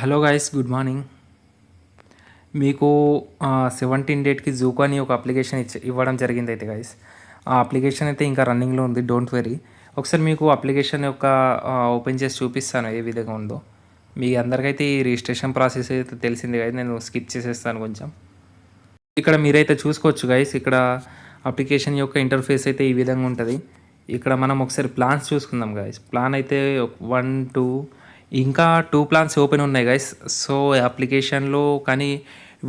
Hello guys good morning మీకు seventeen డేట్కి జూకో అని ఒక అప్లికేషన్ ఇచ్చి ఇవ్వడం జరిగింది అయితే గైస్ ఆ అప్లికేషన్ అయితే ఇంకా రన్నింగ్లో ఉంది డోంట్ వెరీ ఒకసారి మీకు అప్లికేషన్ యొక్క ఓపెన్ చేసి చూపిస్తాను ఏ విధంగా ఉందో. మీ అందరికైతే ఈ రిజిస్ట్రేషన్ ప్రాసెస్ అయితే తెలిసింది కదా నేను స్కిప్ చేసేస్తాను కొంచెం. ఇక్కడ మీరైతే చూసుకోవచ్చు గైస్ ఇక్కడ అప్లికేషన్ యొక్క ఇంటర్ఫేస్ అయితే ఈ విధంగా ఉంటుంది. ఇక్కడ మనం ఒకసారి ప్లాన్స్ చూసుకుందాం గైస్ ప్లాన్ అయితే వన్ టూ ఇంకా టూ ప్లాన్స్ ఓపెన్ ఉన్నాయి గైస్ సో అప్లికేషన్లో కానీ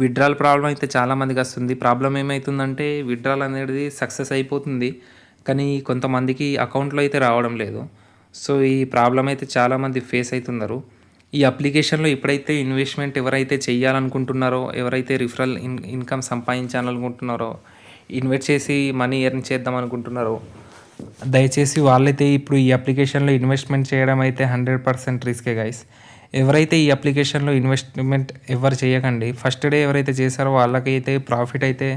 విడ్రాల్ ప్రాబ్లం అయితే చాలామందికి వస్తుంది. ప్రాబ్లం ఏమవుతుందంటే విడ్రాల్ అనేది సక్సెస్ అయిపోతుంది. కానీ కొంతమందికి అకౌంట్లో అయితే రావడం లేదు. సో ఈ ప్రాబ్లం అయితే చాలామంది ఫేస్ అవుతున్నారు ఈ అప్లికేషన్లో ఎప్పుడైతే ఇన్వెస్ట్మెంట్ ఎవరైతే చేయాలనుకుంటున్నారో ఎవరైతే రిఫరల్ ఇన్ ఇన్కమ్ సంపాదించాలనుకుంటున్నారో ఇన్వెస్ట్ చేసి మనీ ఎర్న్ చేద్దాం అనుకుంటున్నారో దయచేసి వాళ్ళైతే ఇప్పుడు ఈ అప్లికేషన్లో ఇన్వెస్ట్మెంట్ చేయడం అయితే హండ్రెడ్ పర్సెంట్ రిస్కే గైస్ ఎవరైతే ఈ అప్లికేషన్లో ఇన్వెస్ట్మెంట్ ఎవరు చేయకండి ఫస్ట్ డే ఎవరైతే చేశారో వాళ్ళకైతే ప్రాఫిట్ అయితే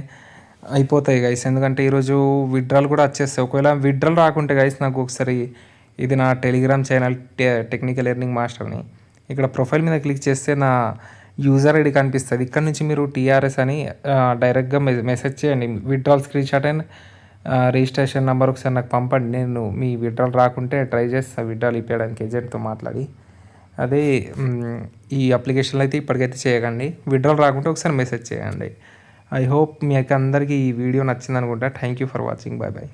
అయిపోతాయి గైస్ ఎందుకంటే ఈరోజు విడ్రాల్ కూడా వచ్చేస్తాయి. ఒకవేళ విడ్రాల్ రాకుంటే గైస్ నాకు ఒకసారి ఇది నా టెలిగ్రామ్ ఛానల్ టెక్నికల్ ఎర్నింగ్ మాస్టర్ని ఇక్కడ ప్రొఫైల్ మీద క్లిక్ చేస్తే నా యూజర్ ఐడి కనిపిస్తుంది. ఇక్కడ నుంచి మీరు టీఆర్ఎస్ అని డైరెక్ట్గా మెసేజ్ చేయండి. Withdrawal screen shot and registration number ఒకసారి నాకు పంపండి. నేను మీ విడ్రాల్ రాకుంటే ట్రై చేస్తాను విడ్రాల్ ఇప్పడానికి ఏజెంట్తో మాట్లాడి. అదే ఈ అప్లికేషన్లో అయితే ఇప్పటికైతే చేయకండి. విడ్రాల్ రాకుంటే ఒకసారి మెసేజ్ చేయండి. ఐ హోప్ మీకు అందరికీ ఈ వీడియో నచ్చింది అనుకుంటా thank you for watching. Bye bye